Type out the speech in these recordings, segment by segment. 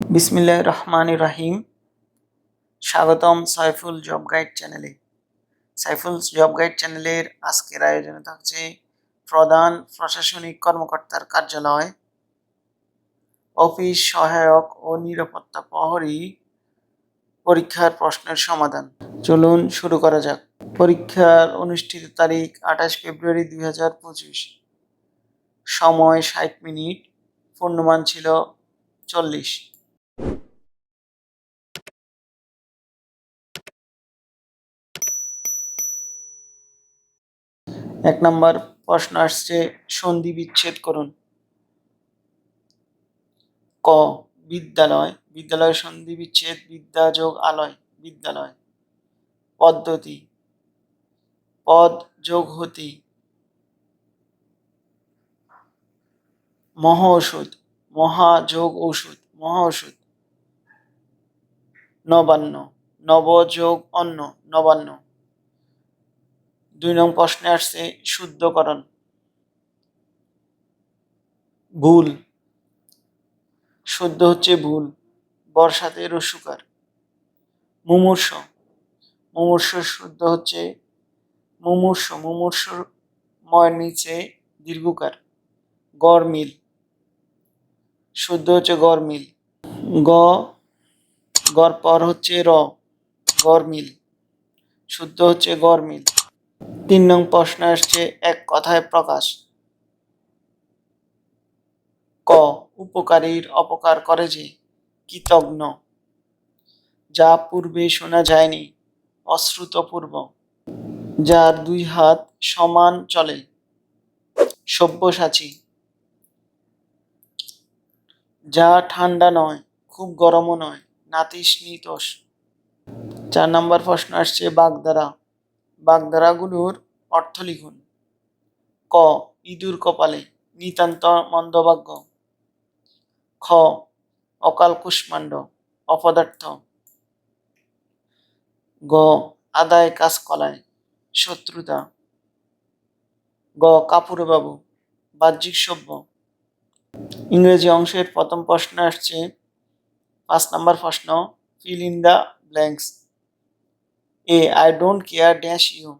বিসমিল্লাহ রহমান রাহিম। স্বাগতম Saiful job guide চ্যানেলে। সাইফুল জব গাইড চ্যানেলের আজকের আয়োজনে থাকছে প্রধান প্রশাসনিক কর্মকর্তার কার্যালয়, অফিস সহায়ক ও নিরাপত্তা প্রহরী পরীক্ষার প্রশ্নের সমাধান। চলুন শুরু করা যাক। পরীক্ষার অনুষ্ঠিত তারিখ আঠাশ ফেব্রুয়ারি দুই হাজার পঁচিশ। সময় ষাট মিনিট, পূর্ণমান ছিল চল্লিশ। এক নম্বর প্রশ্ন আসছে, সন্ধি বিচ্ছেদ করুন। ক, বিদ্যালয় বিদ্যালয় সন্ধি বিচ্ছেদ, বিদ্যা যোগ আলয়, বিদ্যালয়। পদ্ধতি, পদ যোগ হতি মহা ওষুধ মহা যোগ ঔষধ, মহা ওষুধ নবান্ন, নব যোগ অন্ন, নবান্ন। দুই নং প্রশ্নে আসছে শুদ্ধকরণ। ভুল। শুদ্ধ হচ্ছে ভুল বর্ষাতে রসুকার। মুমূর্ষ মুমূর্ষ শুদ্ধ হচ্ছে মুমূর্ষ মুমূর্ষ ময়ের নিচে দীর্ঘকার গড় মিল। শুদ্ধ হচ্ছে গড়মিল গ গড় পর হচ্ছে র গড় মিল। শুদ্ধ হচ্ছে গড়মিল তিন নং প্রশ্ন আসছে, এক কথায় প্রকাশ। ক, উপকারীর অপকার করে যে, কৃতজ্ঞ। যা পূর্বে শোনা যায়নি, অশ্রুতপূর্ব। যার দুই হাত সমান চলে, সব্যসাচী। যা ঠান্ডা নয়, খুব গরমও নয় নাতিশীতোষ চার নম্বর প্রশ্ন আসছে বাগধারা বাগধারাগুলোর অর্থ লিখুন। ক, ইঁদুর কপালে নিতান্ত মন্দভাগ্য। খ, অকাল কুষ্মাণ্ড, অপদার্থ। গ, আদায় কাজ কলায় শত্রুতা। গ, কাপুরবাবু, বাহ্যিক সভ্য। ইংরেজি অংশের প্রথম প্রশ্ন আসছে, পাঁচ নম্বর প্রশ্ন fill in the blanks a I don't care dash you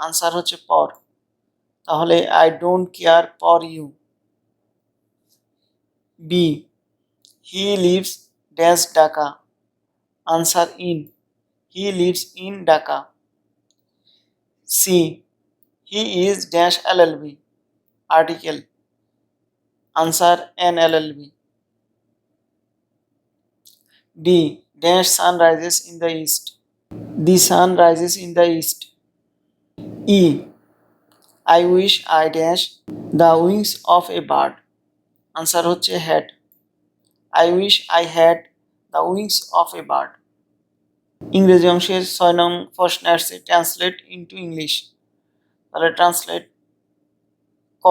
answer হচ্ছে পর তাহলে আই ডোন্ট কেয়ার পর you b he lives dash Dhaka answer in he lives in Dhaka c he is dash L L B article answer an L L B d dash sun rises in the east The sun rises in the east. E. I wish I dash the wings of a bird. Answer হচ্ছে had. I wish I had the wings of a bird. ইংরেজি অংশের ছয় নং প্রশ্ন আসছে translate into English তাহলে translate ক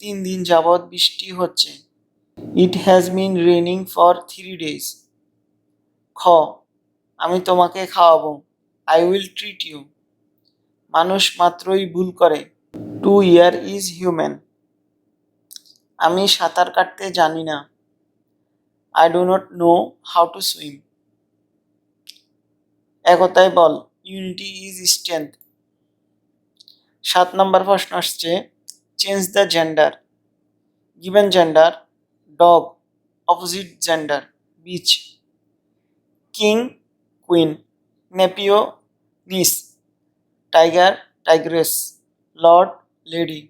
তিন দিন যাবৎ বৃষ্টি হচ্ছে it has been raining for three days খ আমি তোমাকে খাওয়াবো। আই উইল ট্রিট ইউ মানুষ মাত্রই ভুল করে। টু ইয়ার ইজ হিউম্যান আমি সাঁতার কাটতে জানি না। I do not know how to swim একতাই বল ইউনিটি ইজ স্ট্রেংথ সাত নম্বর প্রশ্ন আসছে change the gender given gender dog opposite gender bitch king queen nephew niece tiger tigress Lord lady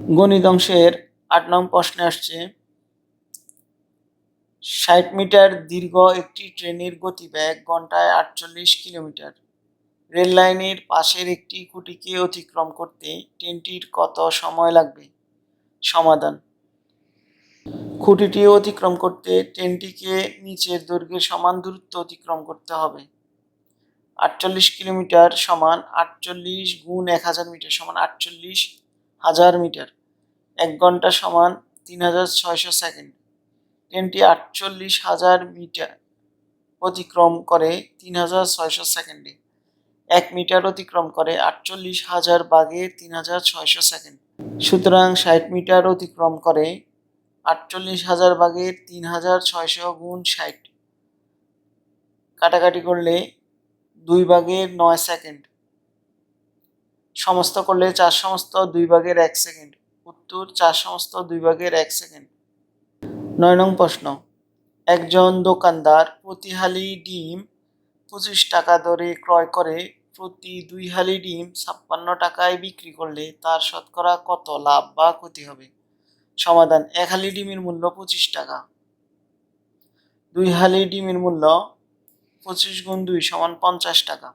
গণিত অংশের আট নং প্রশ্নে আসছে, ষাট মিটার দীর্ঘ একটি ট্রেনের গতিবেগ ঘন্টায় আটচল্লিশ কিলোমিটার। রেল লাইনের পাশের একটি খুঁটিকে অতিক্রম করতে ট্রেনটির কত সময় লাগবে? সমাধান। খুঁটিটি অতিক্রম করতে ট্রেনটিকে নিচের দৈর্ঘ্যের সমান দূরত্ব অতিক্রম করতে হবে। আটচল্লিশ কিলোমিটার সমান আটচল্লিশ গুণ এক হাজার মিটার সমান আটচল্লিশ হাজার মিটার। এক ঘণ্টা সমান তিন হাজার ছয়শো সেকেন্ড। ট্রেনটি আটচল্লিশ হাজার মিটার অতিক্রম করে তিন হাজার ছয়শো সেকেন্ডে। এক মিটার অতিক্রম করে আটচল্লিশ হাজার বাঘে তিন হাজার ছয়শো সেকেন্ড। সুতরাং ষাট মিটার অতিক্রম করে আটচল্লিশ হাজার ভাগের তিন হাজার ছয়শো গুণ ষাট। কাটাকাটি করলে দুই ভাগের নয় সেকেন্ড। সমস্ত করলে চার সমস্ত দুই ভাগের এক সেকেন্ড। উত্তর, চার সমস্ত দুই ভাগের এক সেকেন্ড। নয় নং প্রশ্ন। একজন দোকানদার প্রতি হালি ডিম পঁচিশ টাকা দরে ক্রয় করে, প্রতি দুই হালি ডিম ছাপ্পান্ন টাকায় বিক্রি করলে তার শতকরা কত লাভ বা ক্ষতি হবে? সমাধান, এক হালি ডিমের মূল্য পঁচিশ টাকা। দুই হালি ডিমের মূল্য পঁচিশ গুণ দুই সমান পঞ্চাশ টাকা।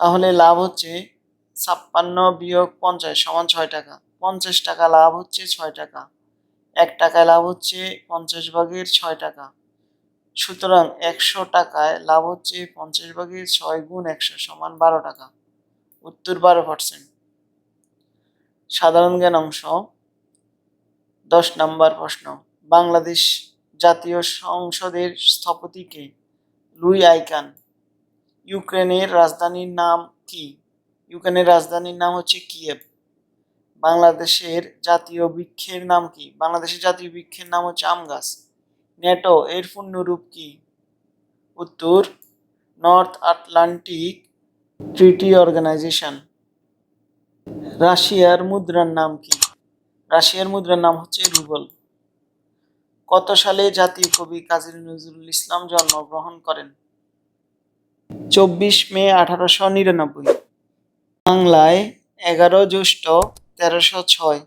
তাহলে লাভ হচ্ছে ছাপ্পান্ন বিয়োগ পঞ্চাশ সমান ছয় টাকা। পঞ্চাশ টাকা লাভ হচ্ছে ছয় টাকা। এক টাকায় লাভ হচ্ছে পঞ্চাশ ভাগের ছয় টাকা। সুতরাং একশো টাকায় লাভ হচ্ছে পঞ্চাশ ভাগের ছয় গুণ একশো সমান বারো টাকা। উত্তর বারো পার্সেন্ট সাধারণ জ্ঞান অংশ। দশ নম্বর প্রশ্ন। বাংলাদেশ জাতীয় সংসদের স্থপতিকে লুই আইকান, ইউক্রেনের রাজধানীর নাম কি? ইউক্রেনের রাজধানীর নাম হচ্ছে কিয়েভ। বাংলাদেশের জাতীয় বৃক্ষের নাম কি? বাংলাদেশের জাতীয় বৃক্ষের নাম হচ্ছে আম গাছ। নেটো, এর পূর্ণরূপ কি? উত্তর, নর্থ আটলান্টিক ট্রিটি অর্গানাইজেশন। রাশিয়ার মুদ্রার নাম কি? রাশিয়ার মুদ্রার নাম হচ্ছে রুবল। কত সালে জাতীয় কবি কাজী নজরুল ইসলাম জন্মগ্রহণ করেন? চব্বিশ মে আঠারোশো নিরানব্বই। বাংলায় এগারো জ্যৈষ্ঠ তেরোশো ছয়।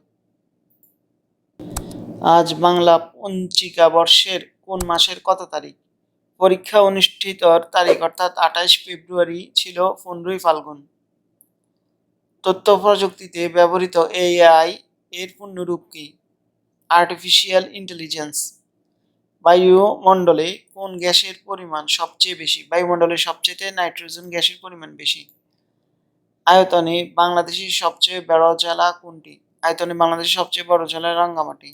আজ বাংলা পঞ্চিকা বর্ষের কোন মাসের কত তারিখ? পরীক্ষা অনুষ্ঠিত তারিখ অর্থাৎ আঠাশ ফেব্রুয়ারি ছিল পনেরোই ফাল্গুন। তথ্য প্রযুক্তিতে ব্যবহৃত এআই এর পূর্ণরূপ কি? আর্টিফিশিয়াল ইন্টেলিজেন্স বায়ুমণ্ডলে কোন গ্যাসের পরিমাণ সবচেয়ে বেশি? বায়ুমণ্ডলে সবচেয়ে নাইট্রোজেন গ্যাসের পরিমাণ বেশি। আয়তনে বাংলাদেশের সবচেয়ে বড় জেলা কোনটি? আয়তনে বাংলাদেশের সবচেয়ে বড় জেলা রাঙ্গামাটি।